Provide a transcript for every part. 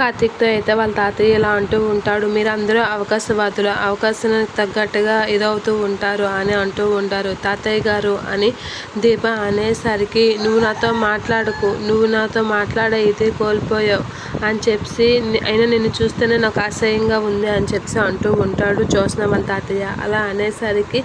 కార్తీక్తో అయితే వాళ్ళ తాతయ్య ఇలా అంటూ ఉంటాడు మీరు అందరూ అవకాశవాదులు అవకాశానికి తగ్గట్టుగా ఇదవుతూ ఉంటారు అని అంటూ ఉంటారు. తాతయ్య గారు అని దీప అనేసరికి నువ్వు నాతో మాట్లాడకు నువ్వు నాతో మాట్లాడే ఇది కోల్పోయావు అని చెప్పి అయినా నిన్ను చూస్తేనే నాకు అసహ్యంగా ఉంది అని చెప్పి అంటూ ఉంటాడు జ్యోత్స్న వాళ్ళ తాతయ్య. అలా అనేసరికి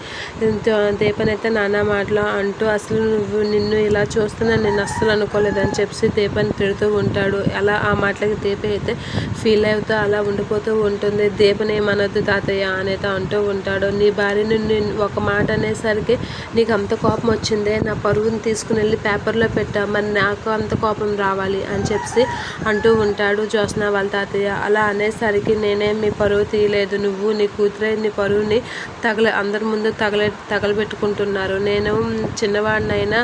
దీపనైతే నానా మాటలు అంటూ అసలు నువ్వు నిన్ను ఇలా చూస్తున్నా నేను అస్సలు అనుకోలేదని చెప్పి దీపని తిడుతూ ఉంటాడు. అలా ఆ మాటలకి దీప అయితే ఫీల్ అవుతూ అలా ఉండిపోతూ ఉంటుంది. దీపని ఏమనొద్దు తాతయ్య అనేది అంటూ ఉంటాడు. నీ భార్యను నేను ఒక మాట అనేసరికి నీకు అంత కోపం వచ్చిందే? నా పరుగుని తీసుకుని వెళ్ళి పేపర్లో పెట్టా. మరి నాకు అంత కోపం రావాలి అని చెప్పి అంటూ ఉంటాడు జ్యోత్స్న వాళ్ళ తాతయ్య. అలా అనేసరికి నేనేం మీ పరువు తీయలేదు. నువ్వు నీ కూతురే నీ పరువుని తగల అందరి ముందు తగల తగలబెట్టుకుంటున్నారు. నేను చిన్నవాడినైనా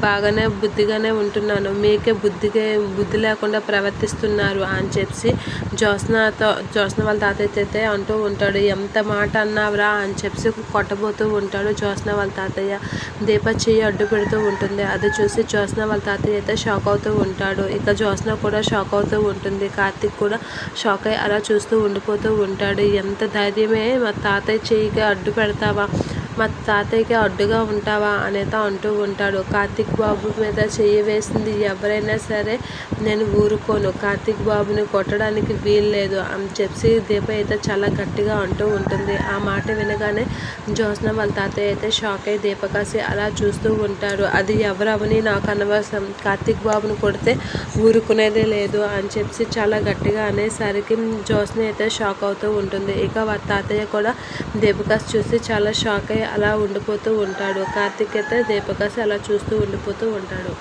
బాగానే బుద్ధిగానే ఉంటున్నాను. మీకే బుద్ధిగా బుద్ధి లేకుండా ప్రవర్తిస్తున్నారు అని చెప్పి జ్యోత్స్నతో జ్యోత్స్న వాళ్ళ తాతయ్య అయితే అంటూ ఉంటాడు. ఎంత మాట అన్నావురా అని చెప్పి కొట్టబోతూ ఉంటాడు జ్యోత్స్న వాళ్ళ తాతయ్య. దీప చెయ్యి అడ్డు పెడుతూ ఉంటుంది. అది చూసి జ్యోత్స్న వాళ్ళ తాతయ్య అయితే షాక్ అవుతూ ఉంటాడు. ఇక జ్యోత్స్న కూడా షాక్ అవుతూ ఉంటుంది. కార్తిక్ కూడా షాక్ అయ్యి అలా చూస్తూ ఉండిపోతూ ఉంటాడు. ఎంత ధైర్యమే మా తాతయ్య చెయ్యిగా అడ్డు పెడతావా? మా తాతయ్యకి అడ్డుగా ఉంటావా అనేది అంటూ ఉంటాడు. కార్తిక్ బాబు మీద చెయ్యి వేసింది ఎవరైనా సరే నేను ఊరుకోను. కార్తిక్ బాబుని కొట్టడానికి వీలు లేదు. అని చెప్పి దీప అయితే చాలా గట్టిగా అంటూ ఉంటుంది. ఆ మాట వినగానే జ్యోత్స్న వాళ్ళ తాతయ్య అయితే షాక్ అయ్యి దీపకాసి అలా చూస్తూ ఉంటాడు. అది ఎవరవని నాకు అనవసరం. కార్తిక్ బాబుని కొడితే ఊరుకునేదే లేదు అని చెప్పి చాలా గట్టిగా అనేసరికి జ్యోత్స్న అయితే షాక్ అవుతూ ఉంటుంది. ఇక వాళ్ళ తాతయ్య కూడా దీపకాస్ చూసి చాలా షాక్ అయ్యి అలా ఉండిపోతూ ఉంటాడు. కార్తిక్ అయితే దీపకాసి అలా చూస్తూ ఉండిపోతూ ఉంటాడు.